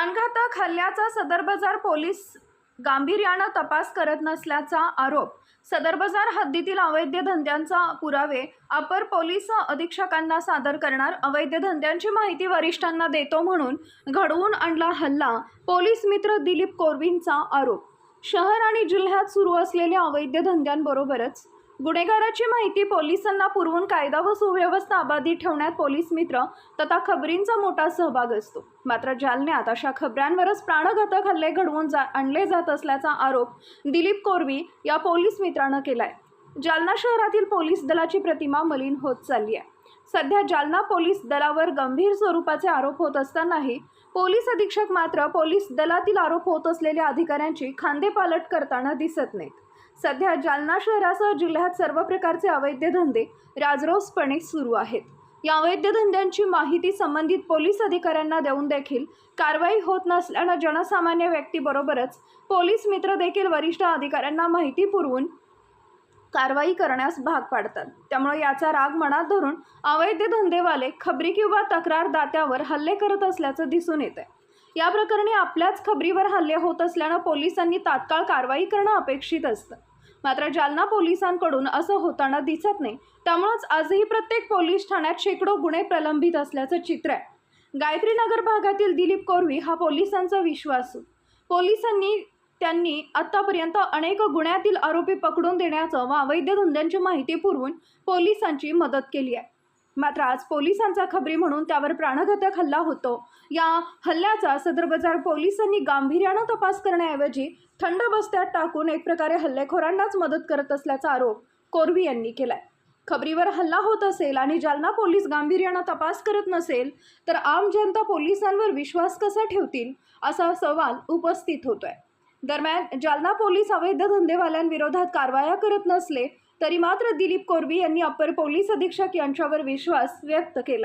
प्राणघातक हल्ल्याचा सदर बाजार पोलीस गांभीर्यानं तपास करत नसल्याचा आरोप. सदर बाजार हद्दीतील अवैध धंद्यांचा पुरावे अपर पोलीस अधीक्षकांना सादर करणार. अवैध धंद्यांची माहिती वरिष्ठांना देतो म्हणून घडवून आणला हल्ला पोलीस मित्र दिलीप कोरवींचा आरोप. शहर आणि जिल्ह्यात सुरू असलेल्या अवैध धंद्यांबरोबरच गुन्हेगाराची माहिती पोलिसांना पुरवून कायदा व सुव्यवस्था अबाधित ठेवण्यात पोलीस मित्र तथा खबरींचा मोठा सहभाग असतो. मात्र जालन्यात अशा खबऱ्यांवरच प्राणघातक हल्ले घडवून जा आणले जात असल्याचा आरोप दिलीप कोरवी या पोलीस मित्रानं केलाय. जालना शहरातील पोलीस दलाची प्रतिमा मलिन होत चालली आहे. सध्या जालना पोलीस दलावर गंभीर स्वरूपाचे आरोप होत असतानाही पोलीस अधीक्षक मात्र पोलीस दलातील आरोप होत असलेल्या अधिकाऱ्यांची खांदेपालट करताना दिसत नाहीत. सध्या जालना शहरासह जिल्ह्यात सर्व प्रकारचे अवैध धंदे राजरोसपणे सुरू आहेत. या अवैध धंद्यांची माहिती संबंधित पोलीस अधिकाऱ्यांना देऊन देखील कारवाई होत नसल्यानं जनसामान्य व्यक्तीबरोबरच पोलीस मित्र देखील वरिष्ठ अधिकाऱ्यांना माहिती पुरवून कारवाई करण्यास भाग पाडतात. त्यामुळे याचा राग मनात धरून अवैध धंदेवाले खबरी किंवा तक्रारदात्यावर हल्ले करत असल्याचं दिसून येत आहे या प्रकरणी आपल्याच खबरीवर हल्ले होत असल्यानं पोलिसांनी तात्काळ कारवाई करणं अपेक्षित असतं. मात्र जालना पोलिसांकडून असं होताना दिसत नाही. त्यामुळंच आजही प्रत्येक पोलीस ठाण्यात शेकडो गुन्हे प्रलंबित असल्याचं चित्र आहे. गायत्री नगर भागातील दिलीप कोरवी हा पोलिसांचा विश्वासू. पोलिसांनी त्यांनी आत्तापर्यंत अनेक गुन्ह्यातील आरोपी पकडून देण्याचं व अवैध धंद्यांची माहिती पुरवून पोलिसांची मदत केली आहे. मात्र आज पोलिसांचा खबरी म्हणून त्यावर प्राणघातक हल्ला होतो. या हल्ल्याचा सदर बाजार पोलिसांनी गांभीर्यानं तपास करण्याऐवजी थंड बस्त्यात टाकून एक प्रकारे हल्लेखोरांनाच मदत करत असल्याचा आरोप कोरवी यांनी केलाय. खबरीवर हल्ला होत असेल आणि जालना पोलीस गांभीर्यानं तपास करत नसेल तर आम जनता पोलिसांवर विश्वास कसा ठेवतील असा सवाल उपस्थित होतोय. दरम्यान जालना पोलीस अवैध धंदेवाल्यांविरोधात कारवाया करत नसले तरी मात्र दिलीप कोरबी यांनी अप्पर पोलीस अधीक्षक यांच्यावर विश्वास व्यक्त केला.